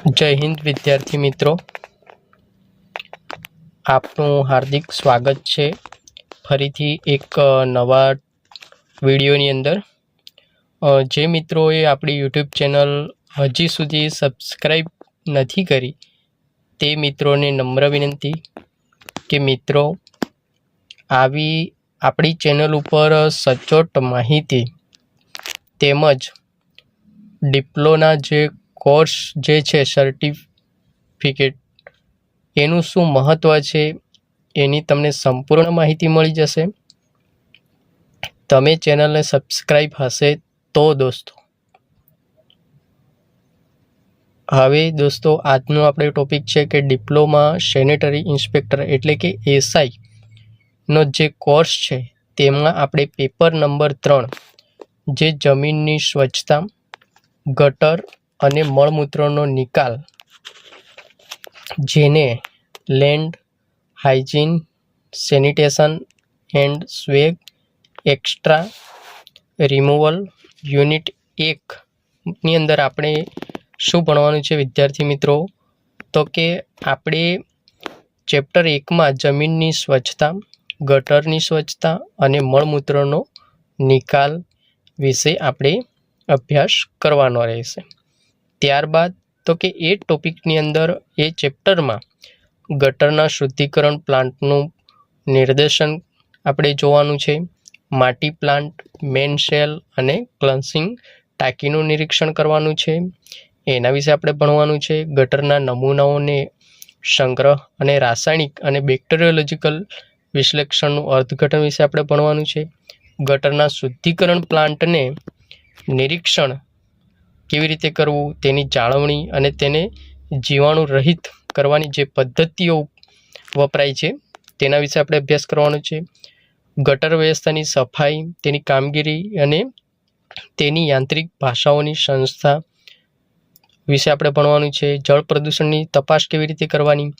જય હિન્દ, વિદ્યાર્થી મિત્રો. આપનું હાર્દિક સ્વાગત છે. ફરીથી એક નવા વિડીયોની અંદર. જે મિત્રોએ આપણી યુટ્યુબ ચેનલ હજી સુધી સબસ્ક્રાઈબ નથી કરી, તે મિત્રોને નમ્ર વિનંતી કે મિત્રો, આવી આપણી ચેનલ ઉપર સચોટ માહિતી તેમજ ડિપ્લોના જે કોર્સ જે છે સર્ટિફિકેટ, એનું શું મહત્ત્વ છે? એની તમને સંપૂર્ણ માહિતી મળી જશે. તમે ચેનલને સબસ્ક્રાઈબ હશે તો દોસ્તો. હવે દોસ્તો, આજનો આપણે ટોપિક છે કે ડિપ્લોમા સેનેટરી ઇન્સ્પેક્ટર એટલે કે એસઆઈ નો જે કોર્સ છે તેમાં આપણે પેપર નંબર ત્રણ જે જમીનની સ્વચ્છતા, ગટર અને મળમૂત્રનો નિકાલ, જેને land, hygiene, sanitation and swag, extra removal unit એકની અંદર આપણે શું ભણવાનું છે વિદ્યાર્થી મિત્રો? તો કે આપણે ચેપ્ટર એકમાં જમીનની સ્વચ્છતા, ગટરની સ્વચ્છતા અને મળમૂત્રનો નિકાલ વિશે આપણે અભ્યાસ કરવાનો રહેશે. ત્યારબાદ તો કે એ ટોપિકની અંદર એ ચેપ્ટરમાં ગટરના શુદ્ધિકરણ પ્લાન્ટનું નિર્દેશન આપણે જોવાનું છે. માટી પ્લાન્ટ, મેન સેલ અને ક્લન્સિંગ ટાંકીનું નિરીક્ષણ કરવાનું છે. એના વિશે આપણે ભણવાનું છે. ગટરના નમૂનાઓને સંગ્રહ અને રાસાયણિક અને બેક્ટેરિયોલોજીકલ વિશ્લેષણનું અર્થઘટન વિશે આપણે ભણવાનું છે. ગટરના શુદ્ધિકરણ પ્લાન્ટને નિરીક્ષણ કેવી રીતે કરવું, તેની જાળવણી અને તેને જીવાણુ રહિત કરવાની જે પદ્ધતિઓ વપરાય છે, તેના વિશે આપણે અભ્યાસ કરવાનો છે. ગટર વ્યવસ્થાની સફાઈ, તેની કામગીરી અને તેની યાંત્રિક ભાષાઓની સંસ્થા વિશે આપણે ભણવાનું છે. જળ પ્રદૂષણની તપાસ કેવી રીતે કરવાની,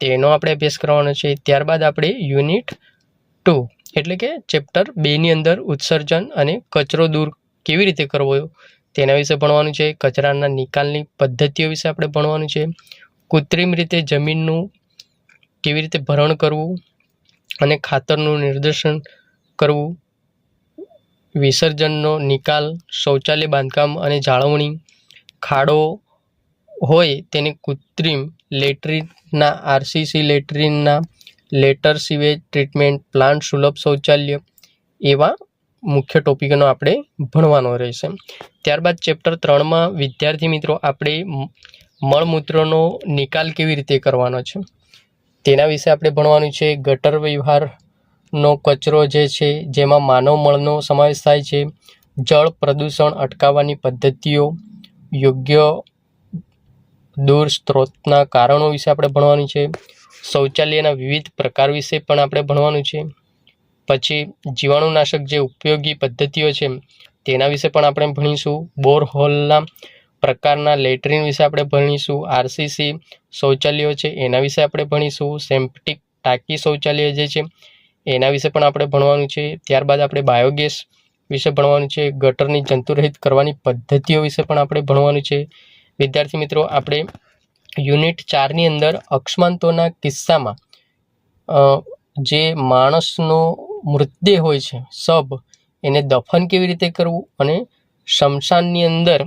તેનો આપણે અભ્યાસ કરવાનો છે. ત્યારબાદ આપણે યુનિટ ટુ, એટલે કે ચેપ્ટર બેની અંદર ઉત્સર્જન અને કચરો દૂર કેવી રીતે કરવો તેના વિશે ભણવાનું છે, કચરાના નિકાલની પદ્ધતિઓ વિશે આપણે ભણવાનું છે, કૃત્રિમ રીતે જમીનનું કેવી રીતે ભરણ કરવું અને ખાતરનું નિર્દેશન કરવું, વિસર્જનનો નિકાલ, શૌચાલય બાંધકામ અને જાળવણી, ખાડો હોય તેને કૃત્રિમ લેટ્રિનના, RCC લેટ્રિનના, letter sewage treatment, plant Sulabh Shauchalaya એવા મુખ્ય ટોપિકનો આપણે ભણવાનો રહેશે. ત્યારબાદ ચેપ્ટર ત્રણમાં વિદ્યાર્થી મિત્રો આપણે મળમૂત્રનો નિકાલ કેવી રીતે કરવાનો છે? તેના વિશે આપણે ભણવાનું છે. ગટર વ્યવહારનો કચરો જે છે, જેમાં માનવ મળનો સમાવેશ થાય છે. જળ પ્રદૂષણ અટકાવવાની પદ્ધતિઓ, યોગ્ય દૂર સ્ત્રોતના કારણો વિશે આપણે ભણવાનું છે. શૌચાલયના વિવિધ પ્રકાર વિશે પણ આપણે ભણવાનું છે. પછી જીવાણુનાશક જે ઉપયોગી પદ્ધતિઓ છે, તેના વિશે પણ આપણે ભણીશું. બોરહોલના પ્રકારના લેટ્રિન વિશે આપણે ભણીશું. આરસીસી શૌચાલયો છે, એના વિશે આપણે ભણીશું. સેમ્પટિક ટાંકી શૌચાલય જે છે, એના વિશે પણ આપણે ભણવાનું છે. ત્યારબાદ આપણે બાયોગેસ વિશે ભણવાનું છે. ગટરની જંતુરહિત કરવાની પદ્ધતિઓ વિશે પણ આપણે ભણવાનું છે. વિદ્યાર્થી મિત્રો, આપણે યુનિટ ચારની અંદર અક્ષમાંતોના કિસ્સામાં જે માણસનો મૃતદેહ હોય છે. શબ એને દફન કેવી રીતે કરવું અને શમશાનની અંદર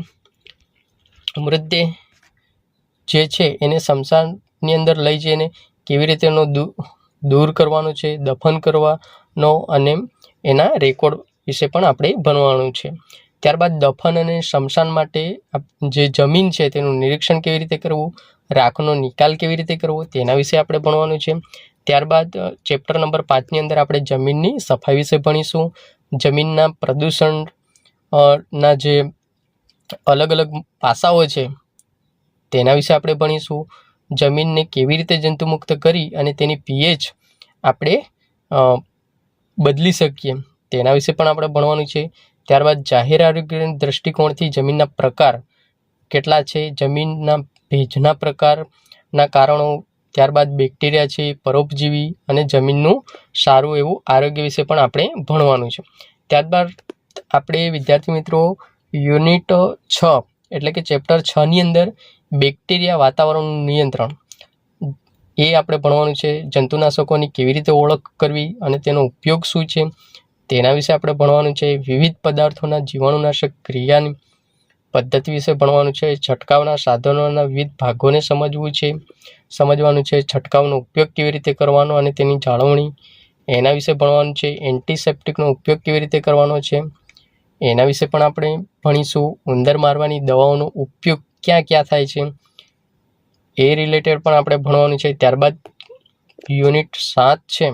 મૃતદેહ જે છે એને શમશાનની અંદર લઈ જઈને કેવી રીતે એનો દૂર કરવાનો છે, દફન કરવાનો અને એના રેકોર્ડ વિશે પણ આપણે ભણવાનું છે. ત્યારબાદ દફન અને શમશાન માટે જે જમીન છે તેનું નિરીક્ષણ કેવી રીતે કરવું, રાખનો નિકાલ કેવી રીતે કરવો તેના વિશે આપણે ભણવાનું છે. ત્યારબાદ ચેપ્ટર નંબર પાંચની અંદર આપણે જમીનની સફાઈ વિશે ભણીશું. જમીનના પ્રદૂષણ ના જે અલગ અલગ પાસાઓ છે, તેના વિશે આપણે ભણીશું. જમીનને કેવી રીતે જંતુમુક્ત કરી અને તેની પીએચ આપણે બદલી શકીએ, તેના વિશે પણ આપણે ભણવાનું છે. ત્યારબાદ, જાહેર આરોગ્યના દૃષ્ટિકોણથી જમીનના પ્રકાર કેટલા છે, જમીનના ભેજના પ્રકારના કારણો ત્યારબાદ બેક્ટેરિયા છે, પરોપજીવી અને જમીનનું સારું એવું આરોગ્ય વિશે પણ આપણે ભણવાનું છે. ત્યારબાદ આપણે, વિદ્યાર્થી મિત્રો, યુનિટ છ, એટલે કે ચેપ્ટર છની અંદર બેક્ટેરિયા વાતાવરણનું નિયંત્રણ. એ આપણે ભણવાનું છે, જંતુનાશકોની કેવી રીતે ઓળખ કરવી અને તેનો ઉપયોગ શું છે, તેના વિશે આપણે ભણવાનું છે, વિવિધ પદાર્થોના જીવાણુનાશક ક્રિયાની પદ્ધતિ વિશે ભણવાનું છે, છંટકાવના સાધનોના વિવિધ ભાગોને સમજવું છે સમજવાનું છે, છંટકાવનો ઉપયોગ કેવી રીતે કરવાનો અને તેની જાળવણી. એના વિશે ભણવાનું છે, એન્ટિસેપ્ટિકનો ઉપયોગ કેવી રીતે કરવાનો છે. એના વિશે પણ આપણે ભણીશું. ઉંદર મારવાની દવાઓનો ઉપયોગ ક્યાં ક્યાં થાય છે. એ રિલેટેડ પણ આપણે ભણવાનું છે. ત્યારબાદ યુનિટ સાત છે,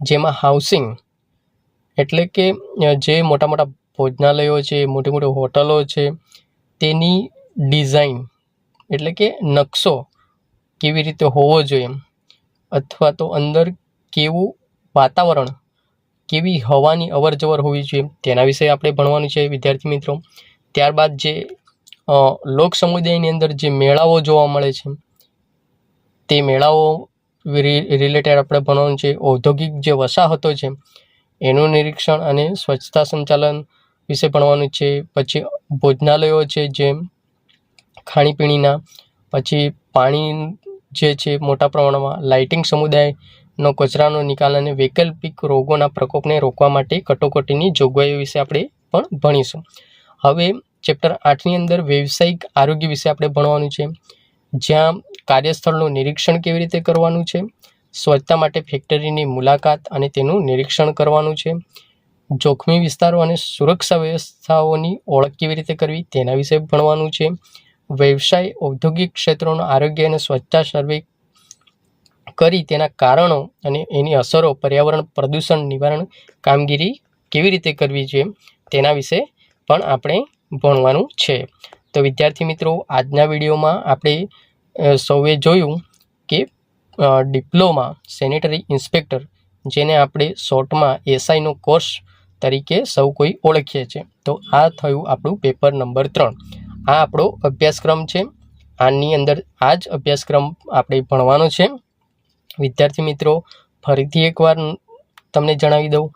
જેમાં હાઉસિંગ એટલે કે, જે મોટા મોટા ભોજનાલયો છે, મોટી મોટી હોટલો છે, તેની ડિઝાઇન એટલે કે નકશો. કેવી રીતે હોવો જોઈએ? અથવા તો અંદર કેવું વાતાવરણ, કેવી હવાની અવર જવર હોવી જોઈએ? તેના વિશે આપણે ભણવાનું છે, વિદ્યાર્થી મિત્રો. ત્યારબાદ જે લોક સમુદાયની અંદર જે મેળાઓ જોવા મળે છે, તે મેળાઓ રિલેટેડ આપણે ભણવાનું છે. ઔદ્યોગિક જે વસાહતો છે, એનું નિરીક્ષણ અને સ્વચ્છતા સંચાલન વિશે ભણવાનું છે. પછી ભોજનાલયો છે જે ખાણીપીણીના, પછી પાણી જે છે મોટા પ્રમાણમાં લાઇટિંગ સમુદાયનો કચરાનો નિકાલ અને વૈકલ્પિક રોગોના પ્રકોપને રોકવા માટે કટોકટીની જોગવાઈઓ વિશે આપણે પણ ભણીશું. હવે ચેપ્ટર આઠની અંદર વ્યવસાયિક આરોગ્ય વિશે આપણે ભણવાનું છે. જ્યાં કાર્યસ્થળનું નિરીક્ષણ કેવી રીતે કરવાનું છે. સ્વચ્છતા માટે ફેક્ટરીની મુલાકાત અને તેનું નિરીક્ષણ કરવાનું છે. જોખમી વિસ્તારો અને સુરક્ષા વ્યવસ્થાઓની ઓળખ કેવી રીતે કરવી તેના વિશે ભણવાનું છે. વ્યવસાય, ઔદ્યોગિક ક્ષેત્રોનો આરોગ્ય અને સ્વચ્છતા સર્વે કરી તેના કારણો અને એની અસરો, પર્યાવરણ પ્રદૂષણ નિવારણ કામગીરી કેવી રીતે કરવી જોઈએ તેના વિશે પણ આપણે ભણવાનું છે. તો વિદ્યાર્થી મિત્રો, આજના વિડીયોમાં આપણે સૌએ જોયું કે ડિપ્લોમા સેનેટરી ઇન્સ્પેક્ટર, જેને આપણે શોર્ટમાં એસઆઈનો કોર્સ તરીકે સૌ કોઈ ઓળખીએ છીએ તો આ થયું આપણું પેપર નંબર ત્રણ. આ આપણો અભ્યાસક્રમ છે. આની અંદર આ જ અભ્યાસક્રમ આપણે ભણવાનો છે. વિદ્યાર્થી મિત્રો, ફરીથી એકવાર તમને જણાવી દઉં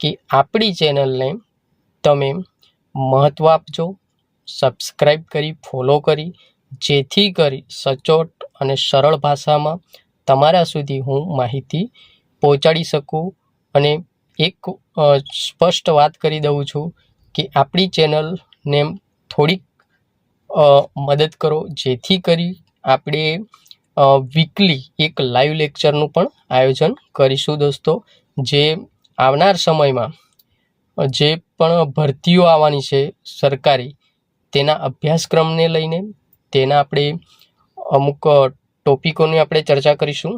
કે આપણી ચેનલને તમે મહત્ત્વ આપજો સબસ્ક્રાઈબ કરી, ફોલો કરી, જેથી કરી સચોટ અને સરળ ભાષામાં તમારા સુધી હું માહિતી પહોંચાડી શકું અને એક સ્પષ્ટ વાત કરી દઉં છું કે આપણી ચેનલને થોડીક મદદ કરો. જેથી કરી આપણે વીકલી એક લાઈવ લેક્ચરનું પણ આયોજન કરીશું દોસ્તો. જે આવનાર સમયમાં જે પણ ભરતીઓ આવવાની છે સરકારી, તેના અભ્યાસક્રમને લઈને તેના આપણે અમુક ટોપિકોની આપણે ચર્ચા કરીશું.